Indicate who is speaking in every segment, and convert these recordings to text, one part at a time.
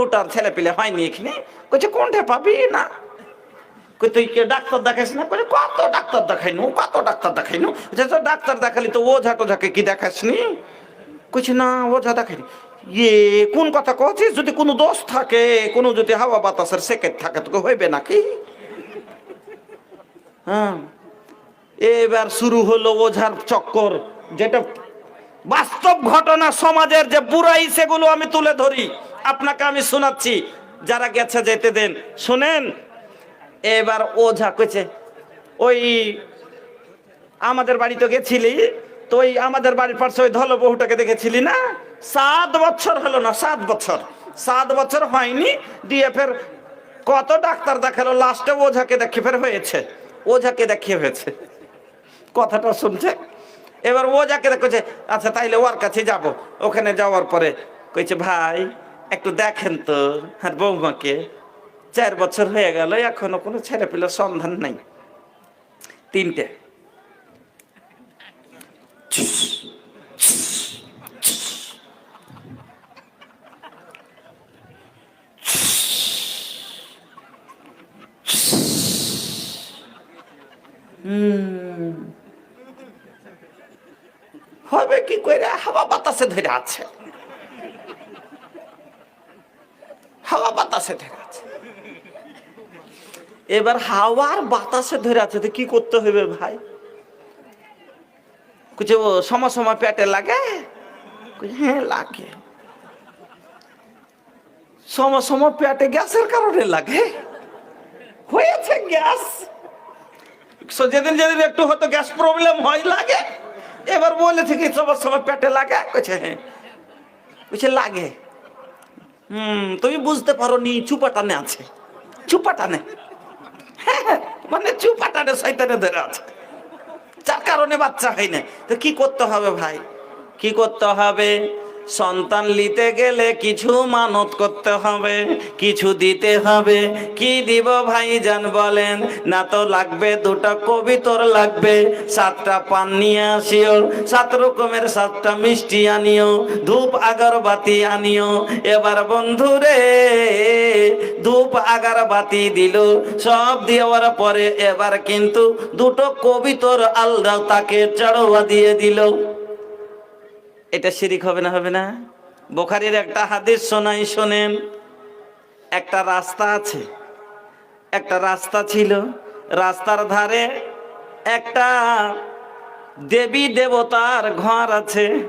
Speaker 1: বহুটার ছেলে পেলে হয়নি এখানে? কইছে, কোনটা পাবি? না। কই তুই কে ডাক্তার দেখাস না? কই কত ডাক্তার দেখাইনু, কত ডাক্তার দেখাইনু? যে তো ডাক্তার দেখালি তো ওঝা টোঝাকে কি দেখাসনি? কইছে, না, ওঝা দেখাইনি। ইয়ে কোন কথা কছিস যদি কোনো দোষ থাকে, কোনো যদি হাওয়া বাতাসের সেকেট থাকে, তোকে হইবে নাকি? হ্যাঁ এবার শুরু হলো ওঝার চক্কর, যেটা বাস্তব ঘটনা সমাজের যে বুড়াই, সেগুলো আমি তুলে ধরি। আপনাকে আমি শোনাচ্ছি। যারা গেছে যেতে দেন। শুনেন। এবার ওঝা কইছে, ওই আমাদের বাড়িতে গেছিলি, তো ওই আমাদের বাড়ির পাশে ওই ধল বহুটাকে দেখেছিলি না? সাত বছর হলো না, সাত বছর। সাত বছর হয়নি, দিয়ে ফের কত ডাক্তার দেখাল, লাস্টে ওঝাকে দেখে ফের হয়েছে। ওঝাকে দেখিয়ে হয়েছে। কথাটা শুনছে। এবার ও যাকে দেখছে আচ্ছা তাইলে ওর কাছে যাব। ওখানে যাওয়ার পরে। কইছে, ভাই একটু দেখেন তো, আর বৌমাকে। চার বছর হয়ে গেল, এখনও কোনো ছেলে পিলের সন্ধান নাই। তিনটে। হবে কি করে হাওয়া বাতাসে ধরে আছে। হাওয়া বাতাসে ধরে আছে। এবার হাওয়ার বাতাসে ধরে আছে, তো কি করতে হবে ভাই? কুছে ও, সময় সময় পেটে লাগে? হ্যাঁ লাগে। সময় সময় পেটে গ্যাসের কারণে লাগে। হয়েছে গ্যাস। যেদিন যেদিন একটু হয়তো গ্যাস প্রবলেম হয়, লাগে। এবার বলে থেকে সবার সময় পেটে লাগে? কইছে হ্যাঁ। কইছে, লাগে। হুম তুমি বুঝতে পারো নি চুপাটানে আছে। চুপাটানে? হ্যাঁ, মানে চুপাটানে শয়তানে ধরে আছে। যার কারণে বাচ্চা হয় না। তো কি করতে হবে ভাই? কি করতে হবে? সন্তান নিতে গেলে কিছু মানত করতে হবে, কিছু দিতে হবে। কি দিব ভাই জান বলেন, না তো লাগবে, দুটা কবিতর লাগবে। সাতটা পান নিয়ে আসিও, সাত রকমের সাতটা মিষ্টি আনিও, ধূপ আগরবাতি আনিও। এবার বন্ধুরে, ধূপ আগরবাতি দিল, সব দেওয়ার পরে এবার কিন্তু দুটো কবিতর আলদা তাকে চড়োয়া দিয়ে দিল। এটা শিরিক হবে না হবে না? বোখারির একটা হাদিস শোনাই, শোনেন। একটা রাস্তা আছে। একটা রাস্তা ছিল। রাস্তার ধারে একটা দেবী দেবতার ঘর আছে।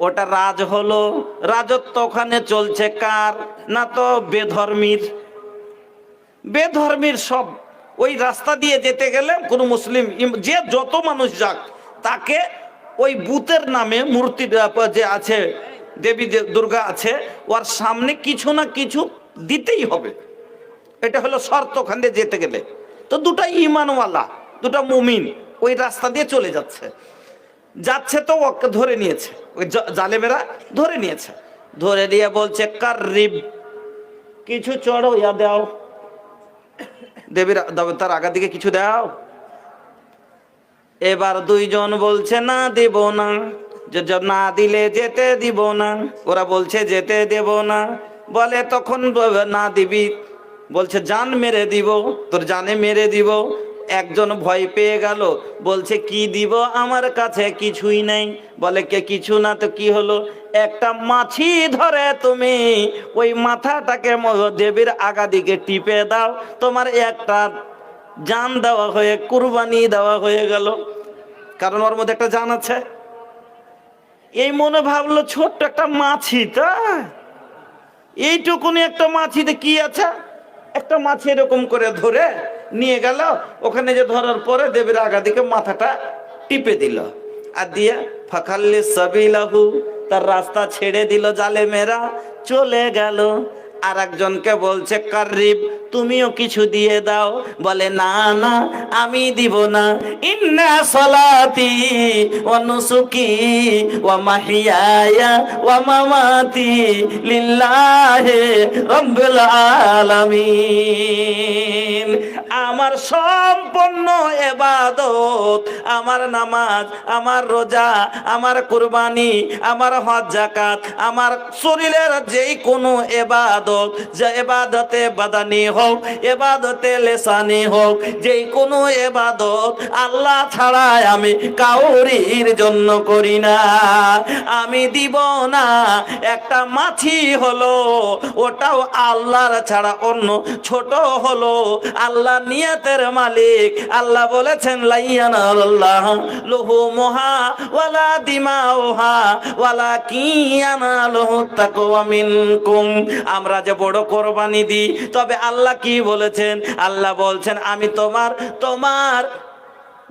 Speaker 1: ওটা রাজ হলো। রাজত্ব ওখানে চলছে। কার? না তো বেধর্মীর। বেধর্মীর সব। ওই রাস্তা দিয়ে যেতে গেলে কোনো মুসলিম যে যত মানুষ যাক, তাকে ওই বুতের নামে মূর্তি যে আছে, দেবী দুর্গা আছে, ওর সামনে কিছু না কিছু দিতেই হবে। এটা হলো শর্ত ওখান দিয়ে যেতে গেলে। তো দুটা ইমানওয়ালা, দুটা মুমিন ওই রাস্তা দিয়ে চলে যাচ্ছে। যাচ্ছে তো ওকে ধরে নিয়েছে। ওই জালেমেরা ধরে নিয়েছে। ধরে নিয়ে বলছে কার রিব কিছু চড়ো, ইয়া দাও। দেবীর, দেবতার আগা দিকে কিছু দাও। এবার দুইজন বলছে, না দেব না। না দিলে যেতে দিব না। ওরা বলছে, যেতে দেব না। বলে, তখন না দিবি। বলছে, জান মেরে দিব, তোর জানে মেরে দিব। একজন ভয় পেয়ে গেল, বলছে, কি দিব আমার কাছে কিছুই নেই। বলে, কে কিছু না তো কি হলো? একটা মাছি ধরে তুমি, ওই মাথাটাকে দেবীর আগা দিকে টিপে দাও। তোমার একটা জান দেওয়া হয়ে, কুরবানি দেওয়া হয়ে গেল। কারণ ওর মধ্যে একটা জান আছে। এই মনে ভাবলো, ছোট্ট একটা মাছি তা? এইটুকুনি একটা মাছিতে কি আছে? একটা মাছি এরকম করে ধরে নিয়ে গেল, ওখানে যে ধরার পরে দেবীর আগা দিকে মাথাটা টিপে দিল। আর দিয়ে, ফাঁকাল্লি সাবিলাহু তার রাস্তা ছেড়ে দিল জালে মেরা চলে গেল আর একজনকে বলছে, কারিব তুমিও কিছু দিয়ে দাও। বলে, না না, আমি দিব না। ইন্না সলাতি ওয়া নুসুকি ওয়া মাহিয়ায়া ওয়া মামাতি লিল্লাহি রাব্বিল আলামিন। আমার সম্পূর্ণ এবাদত, আমার নামাজ, আমার রোজা, আমার কুরবানি, আমার হজ জাকাত আমার শরীরের যেই কোনো এবাদত, যে এবাদতে বাদানি হোক, এবাদতে লেসানি হোক যে কোনো এবাদত আল্লাহ ছাড়া আমি কাউরির জন্য করি না। আমি দিব না, একটা মাছি হলো, ওটাও আল্লাহর ছাড়া অন্য ছোট হলো। আল্লাহ নিয়াতের মালিক, আল্লাহ বলেছেন, লাইয়ান আল্লাহ লহু মোহা, ওয়ালা দিমা ওহা ওয়ালা কিয়ানা লহু তাকওয়া আমরা যে বড় কোরবানি দিই, তবে আল্লাহ কি বলেছেন? আল্লাহ বলছেন আমি তোমার তোমার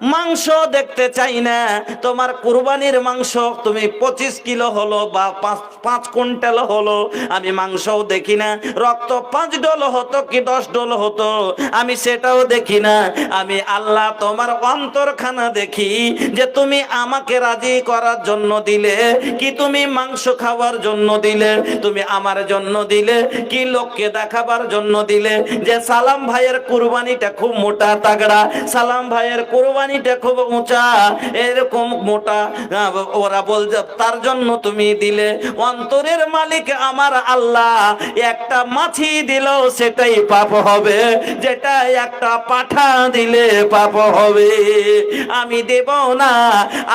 Speaker 1: মাংস দেখতে চাই না। তোমার কুরবানির মাংস তুমি পঁচিশ কিলো হলো বা পাঁচ পাঁচ কুইন্টাল হলো, আমি মাংসও দেখি না। রক্ত পাঁচ ডল হতো কি দশ ডল হতো, আমি সেটাও দেখি না। আমি আল্লাহ তোমার অন্তরখানা দেখি যে তুমি আমাকে রাজি করার জন্য দিলে, কি তুমি মাংস খাওয়ার জন্য দিলে, তুমি আমার জন্য দিলে, কি লোককে দেখাবার জন্য দিলে। যে সালাম ভাইয়ের কুরবানিটা খুব মোটা, তাগড়া। সালাম ভাইয়ের কুরবানিটা খুব উঁচা, এরকম মোটা ওরা বল তার জন্য তুমি দিলে। অন্তরের মালিক আমার আল্লাহ, একটা মাছি দিল, সেটাই পাপ হবে। যেটা একটা পাঠা দিলে পাপ হবে। আমি দেব না,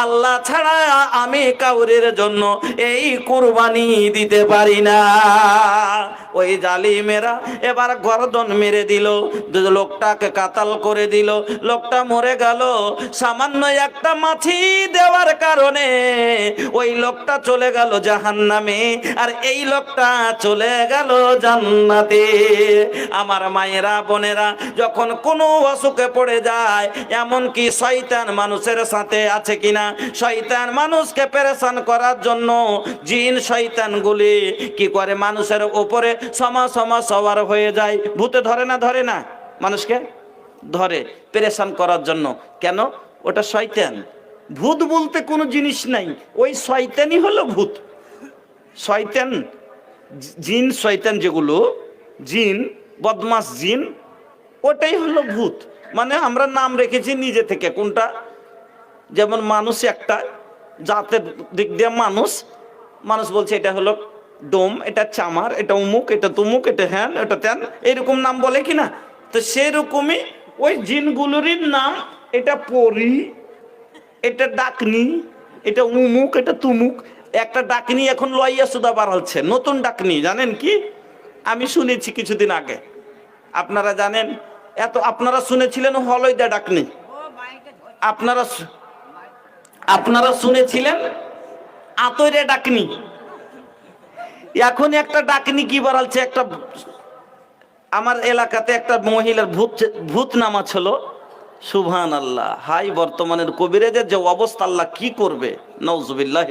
Speaker 1: আল্লাহ ছাড়া আমি কাউরের জন্য এই কুরবানি দিতে পারি না। ওই জালিমেরা এবার গর্দন মেরে দিল। লোকটাকে কাতাল করে দিল। লোকটা মরে গেল। সামান্য একটা মাছি দেওয়ার কারণে ওই লোকটা চলে গেল জাহান্নামে। আর এই লোকটা চলে গেল জান্নাতে। আমার মায়েরা, বোনেরা, যখন কোনো অসুখে পড়ে যায় এমন কি শয়তান মানুষের সাথে আছে কিনা, শয়তান মানুষকে পেরেশান করার জন্য জিন শয়তানগুলি কি করে মানুষের উপরে সমা সমা সবার হয়ে যায়। ভূতে ধরে না ধরে না? মানুষকে ধরে, পেরেশান করার জন্য। কেন? ওটা শয়তান। ভূত বলতে কোনো জিনিস নাই। ওই শয়তানই হলো ভূত। শয়তান, জিন, শয়তান যেগুলো, জিন, বদমাস জিন, ওটাই হলো ভূত। মানে আমরা নাম রেখেছি নিজে থেকে। কোনটা? যেমন মানুষ একটা, জাতের দিক দিয়ে মানুষ মানুষ বলছে এটা হলো ডোম, এটা চামার, এটা উমুক, এটা তুমুক, এটা হ্যান, এটা ত্যান, এরকম নাম বলে কি না তো সেরকমই ওই জিনগুলোরই নাম, এটা পরি, এটা ডাকনি, এটা উমুক, এটা তুমুক। একটা ডাকনি এখন লইয়া সুদা বাড়াচ্ছে নতুন ডাকনি, জানেন কি? আমি শুনেছি কিছুদিন আগে। আপনারা জানেন, এত আপনারা শুনেছিলেন হলইদা ডাকনি? আপনারা আপনারা শুনেছিলেন আতরে ডাকনি? এখন একটা ডাকনি কি বাড়ালছে? একটা আমার এলাকাতে একটা মহিলার ভূত ভূত নামা ছিল সুবহান আল্লাহ হাই, বর্তমানের কবিরেজের যে অবস্থা, আল্লাহ কি করবে?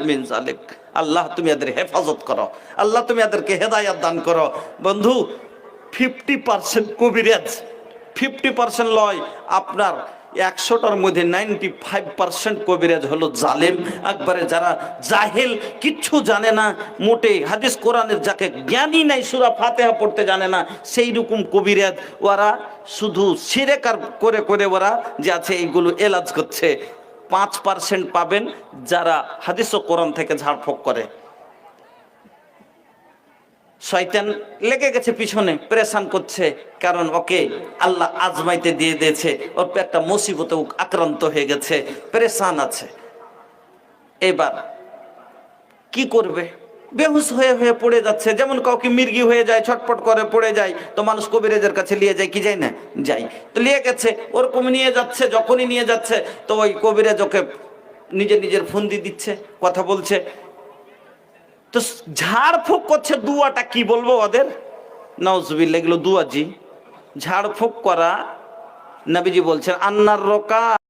Speaker 1: মিন আল্লাহ, তুমি এদের হেফাজত করো। আল্লাহ, তুমি এদেরকে হেদায়াত দান করো। বন্ধু ফিফটি পার্সেন্ট কবিরেজ ফিফটি পার্সেন্ট লয় আপনার একশোটার মধ্যে নাইনটি ফাইভ পার্সেন্ট কবিরাজ হলো জালেম। একবারে যারা জাহেল, কিচ্ছু জানে না, মোটে হাদিস কোরআনের যাকে জ্ঞানী নাই, সুরা ফাতেহা পড়তে জানে না সেই রকম কবিরাজ ওরা শুধু সিরেকার করে করে ওরা যে আছে এইগুলো এলাজ করছে। পাঁচ পার্সেন্ট পাবেন যারা হাদিস ও কোরআন থেকে ঝাড়ফোঁক করে। শয়তান লেগে গেছে পিছনে, প্রেশান করছে, কারণ ওকে আল্লাহ আজমাইতে দিয়ে দিয়েছে, ওর একটা মুসিবতে আক্রান্ত হয়ে গেছে, প্রেশান আছে। এবার কি করবে? বেহুশ হয়ে হয়ে পড়ে যাচ্ছে, যেমন কাউকে মির্গি হয়ে যায়, ছটপট করে পড়ে যায়, তো মানুষ কবিরাজের কাছে নিয়ে যায়, কি যায় না? যাই তো নিয়ে গেছে, ওরকম নিয়ে যাচ্ছে, যখনই নিয়ে যাচ্ছে, তো ওই কবিরাজ ওকে নিজে নিজের ফন্দি দিচ্ছে, কথা বলছে তো ঝাড়ফুঁক করছে দুয়াটা, কি বলব ওদের? নজবিল্লা এগুলো দুয়াজি ঝাড়ফুঁক করা নবীজি বলছেন, আন্নার রোকা